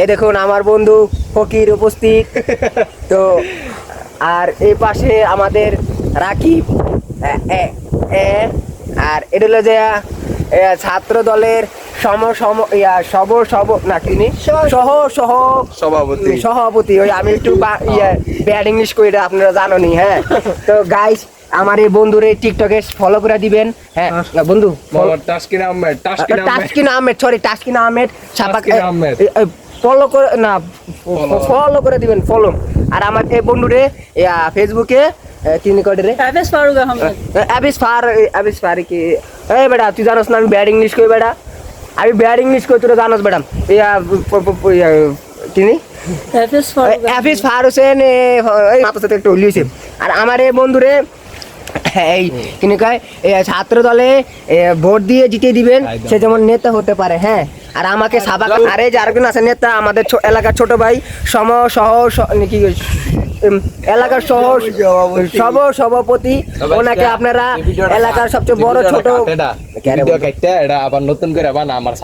এই দেখুন আমার বন্ধু ফকির উপস্থিত। তো আর এই পাশে আমাদের রাকিব আর এটা হলো যে ছাত্র দলের সম সম ইয়া সব সব না কিনি সহ সহ সভাপতি। সভাপতি ওই আমি একটু ইয়ে ব্যাড ইংলিশ করি এটা আপনারা জানেনই হ্যাঁ? তো গাইস আমার এই বন্ধুরে টিকটকে ফলো করে দিবেন হ্যাঁ? বন্ধু মোহাম্মদ তাসকিন আহমেদ টাস্কিন আহমেদ। সরি টাস্কিন আহমেদ। ফলো করে না. ফলো করে দিবেন ফলো আর আমার এই বন্ধুরে ইয়া, ফেসবুকে তিনি কটে রে? হাফেজ ফারুক আহমেদ আবিস ফার আবিস ফার কি? এই বেটা তুই জানোস না আমি ব্যাড ইংলিশ কই বেটা? আমি ব্যাড ইংলিশ কই তোরা জানোস বেটা? তিনি হাফেজ ফারুক ফার হোসেন এই মাথার সাথে একটু হলিয়েছে আর আমার এই বন্ধুরে এই কয় ছাত্র দলে ভোট দিয়ে জিতিয়ে দিবেন সে যেমন নেতা হতে পারে হ্যাঁ? আর আমাকে সাবাক আরে যে আরেকজন আছে নেতা আমাদের এলাকার ছোট ভাই সম সহ নাকি উম, এলাকার সহ সব সভাপতি ওনাকে আপনারা এলাকার সবচেয়ে বড় ছোট আবার নতুন করে আমার